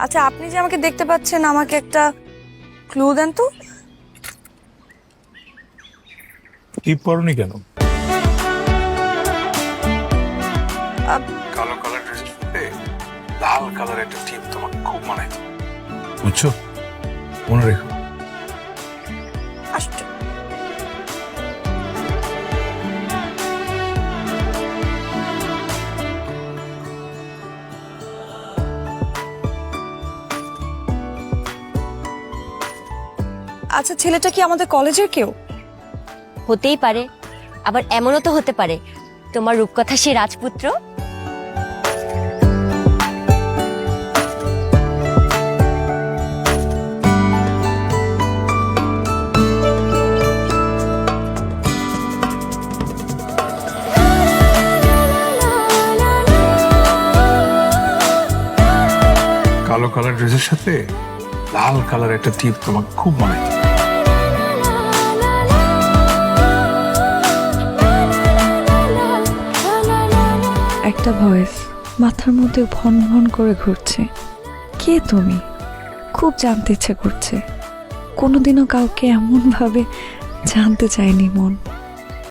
আচ্ছা আপনি যে আমাকে দেখতে পাচ্ছেন আমাকে একটা ক্লু দেন তো? টিপ পরনি কেন? আপ- কালো কালার ড্রেসের সাথে লাল কালার একটা টিপ তোমাকে খুব মানায়। বুঝছ? মনে রেখো। আচ্ছা ছেলেটা কি আমাদের কলেজের কেউ? হতেই পারে। আবার এমনও তো হতে পারে। তোমার রূপকথা সে রাজপুত্র? কালো কালার ড্রেসের সাথে? লাল কালার একটা টিপ তোমাকে খুব মানায় একটা ভয়েস মাথার মধ্যে ভন ভন করে ঘুরছে। কে তুমি? খুব জানতে ইচ্ছে করছে। কোনোদিনও কাউকে এমনভাবে জানতে চায়নি মন।